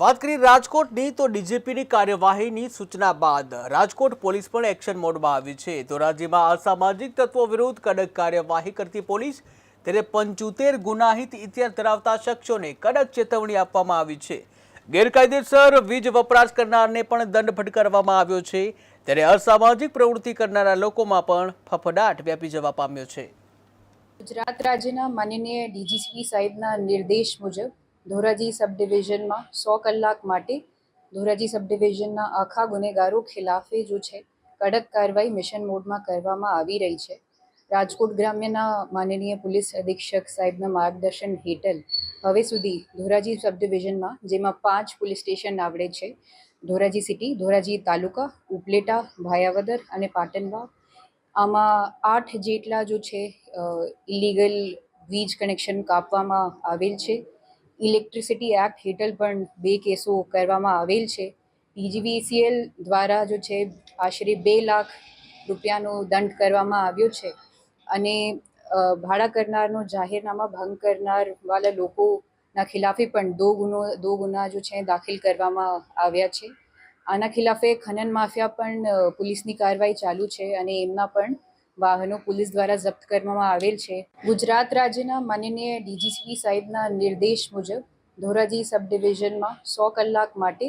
વાત કરીએ રાજકોટની, તો ડીજીપીની કાર્યવાહીની સૂચના બાદ રાજકોટ પોલીસ પણ એક્શન મોડમાં આવી છે. તો રાજ્યમાં અસામાજિક તત્વો વિરુદ્ધ કડક કાર્યવાહી કરતી પોલીસ ત્યારે પંચોતેર ગુનાહિત ઇતિહાસ ધરાવતા શખ્સોને કડક ચેતવણી આપવામાં આવી છે. ગેરકાયદેસર વીજ વપરાશ કરનારને પણ દંડ ફટકારવામાં આવ્યો છે. ત્યારે અસામાજિક પ્રવૃત્તિ કરનારા લોકોમાં પણ ફફડાટ વ્યાપી જવા પામ્યો છે. ગુજરાત રાજ્યના માનનીય ડીજીસપી સાહેબના નિર્દેશ મુજબ ધોરાજી સબ ડિવિઝનમાં સો કલાક માટે ધોરાજી સબ ડિવિઝનના આખા ગુનેગારો ખિલાફે જો છે, કડક કાર્યવાહી મિશન મોડમાં કરવામાં આવી રહી છે. રાજકોટ ગ્રામ્યના માનનીય પોલીસ અધિક્ષક સાહેબના માર્ગદર્શન હેઠળ હવે સુધી ધોરાજી સબ ડિવિઝનમાં જેમાં પાંચ પોલીસ સ્ટેશન આવડે છે, ધોરાજી સિટી, ધોરાજી તાલુકા, ઉપલેટા, ભાયાવદર અને પાટણવા આમાં આઠ જેટલા જો છે ઇલીગલ વીજ કનેક્શન કાપવામાં આવેલ છે. ઇલેક્ટ્રિસિટી એક્ટ હેઠળ પણ બે કેસો કરવામાં આવેલ છે. પીજીવીસીએલ દ્વારા જો છે, આશરે બે લાખ રૂપિયાનો દંડ કરવામાં આવ્યો છે અને ભાડા કરનારનો જાહેરનામા ભંગ કરનારવાળા લોકોના ખિલાફે પણ દો ગુનો, દો ગુના જો છે દાખલ કરવામાં આવ્યા છે. આના ખિલાફે ખનન માફિયા પણ પોલીસની કાર્યવાહી ચાલુ છે અને એમના પણ વાહનો પોલીસ દ્વારા જપ્ત કરવામાં આવેલ છે. ગુજરાત રાજ્યના માનનીય ડીજીસપી સાહેબના નિર્દેશ મુજબ ધોરાજી સબ ડિવિઝનમાં સો કલાક માટે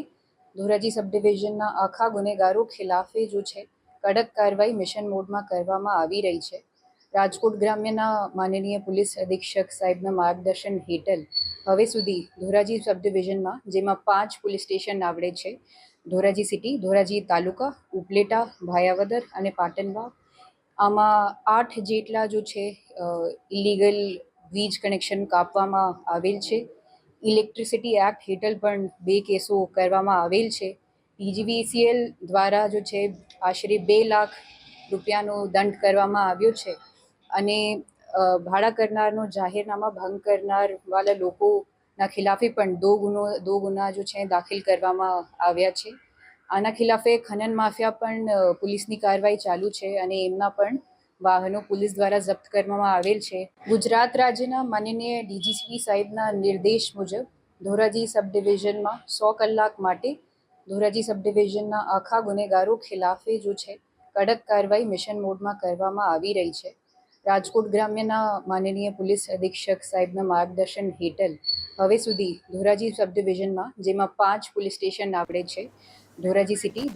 ધોરાજી સબ ડિવિઝનના આખા ગુનેગારો ખિલાફે જો છે, કડક કાર્યવાહી મિશન મોડમાં કરવામાં આવી રહી છે. રાજકોટ ગ્રામ્યના માનનીય પોલીસ અધિક્ષક સાહેબના માર્ગદર્શન હેઠળ હવે સુધી ધોરાજી સબ ડિવિઝનમાં જેમાં પાંચ પોલીસ સ્ટેશન આવડે છે, ધોરાજી સિટી, ધોરાજી તાલુકા, ઉપલેટા, ભાયાવદર અને પાટણવા આમાં આઠ જેટલા જો છે ઇલીગલ વીજ કનેક્શન કાપવામાં આવેલ છે. ઇલેક્ટ્રિસિટી એક્ટ હેઠળ પણ બે કેસો કરવામાં આવેલ છે. પીજીવીસીએલ દ્વારા જો છે, આશરે બે લાખ રૂપિયાનો દંડ કરવામાં આવ્યો છે. અને ભાડા કરનારનો જાહેરનામા ભંગ કરનારવાળા લોકોના ખિલાફે પણ દો ગુનો, દો ગુના જો છે, દાખલ કરવામાં આવ્યા છે. આના ખિલાફે ખનન માફિયા પણ પોલીસની કાર્યવાહી ચાલુ છે અને એમના પણ વાહનો પોલીસ દ્વારા જપ્ત કરવામાં આવેલ છે. ગુજરાત રાજ્યના માનનીય ડીજીસપી સાહેબના નિર્દેશ મુજબ ધોરાજી સબ ડિવિઝનમાં સો કલાક માટે ધોરાજી સબ ડિવિઝનના આખા ગુનેગારો ખિલાફે જો છે, કડક કાર્યવાહી મિશન મોડમાં કરવામાં આવી રહી છે. રાજકોટ ગ્રામ્યના માનનીય પોલીસ અધિક્ષક સાહેબના માર્ગદર્શન હેઠળ હવે સુધી ધોરાજી સબ ડિવિઝનમાં જેમાં પાંચ પોલીસ સ્ટેશન આવડે છે ધોરાજી સિટી